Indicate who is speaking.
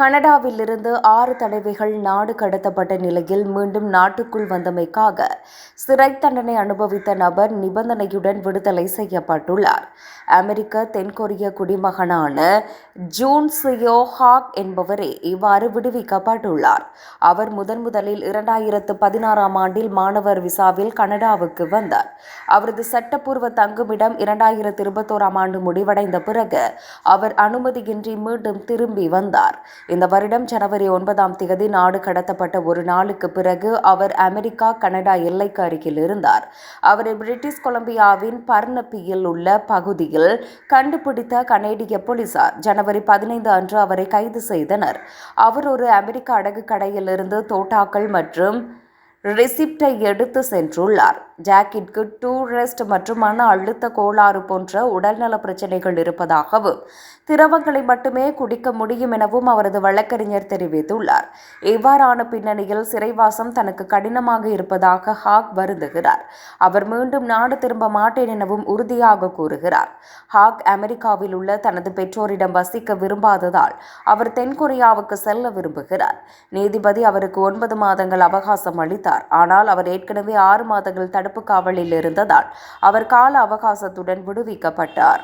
Speaker 1: கனடாவிலிருந்து ஆறு தடவைகள் நாடு கடத்தப்பட்ட நிலையில் மீண்டும் நாட்டுக்குள் வந்தமைக்காக சிறை தண்டனை அனுபவித்த நபர் நிபந்தனையுடன் விடுதலை செய்யப்பட்டுள்ளார். அமெரிக்க தென்கொரிய குடிமகனான ஜூன் சியோ ஹாக் என்பவரே இவ்வாறு விடுவிக்கப்பட்டுள்ளார். அவர் முதன் முதலில் இரண்டாயிரத்து பதினாறாம் ஆண்டில் மாணவர் விசாவில் கனடாவுக்கு வந்தார். அவரது சட்டப்பூர்வ தங்குமிடம் இரண்டாயிரத்து இருபத்தோராம் ஆண்டு முடிவடைந்த பிறகு அவர் அனுமதியின்றி மீண்டும் திரும்பி வந்தார். இந்த வருடம் ஜனவரி ஒன்பதாம் தேதி நாடு கடத்தப்பட்ட ஒரு நாளுக்கு பிறகு அவர் அமெரிக்கா கனடா எல்லைக்கு அருகில் இருந்தார். அவரை பிரிட்டிஷ் கொலம்பியாவின் பர்னப்பியில் உள்ள பகுதியில் கண்டுபிடித்த கனேடிய போலீசார் ஜனவரி பதினைந்து அன்று அவரை கைது செய்தனர். அவர் ஒரு அமெரிக்க அடகு கடையிலிருந்து தோட்டாக்கள் மற்றும் ரெசிப்டை எடுத்து சென்றுள்ளார். ஜாக்கிற்கு டூரிஸ்ட் மற்றும் மன அழுத்த கோளாறு போன்ற உடல்நல பிரச்சினைகள் இருப்பதாகவும் திரவங்களை மட்டுமே குடிக்க முடியும் எனவும் அவரது வழக்கறிஞர் தெரிவித்துள்ளார். இவ்வாறான பின்னணியில் சிறைவாசம் தனக்கு கடினமாக இருப்பதாக ஹாக் வருந்துகிறார். அவர் மீண்டும் நாடு திரும்ப மாட்டேன் எனவும் உறுதியாக கூறுகிறார். ஹாக் அமெரிக்காவில் உள்ள தனது பெற்றோரிடம் வசிக்க விரும்பாததால் அவர் தென்கொரியாவுக்கு செல்ல விரும்புகிறார். நீதிபதி அவருக்கு ஒன்பது மாதங்கள் அவகாசம் அளித்தார். ஆனால் அவர் ஏற்கனவே ஆறு மாதங்கள் தடுப்பு காவலில் இருந்ததால் அவர் கால அவகாசத்துடன் விடுவிக்கப்பட்டார்.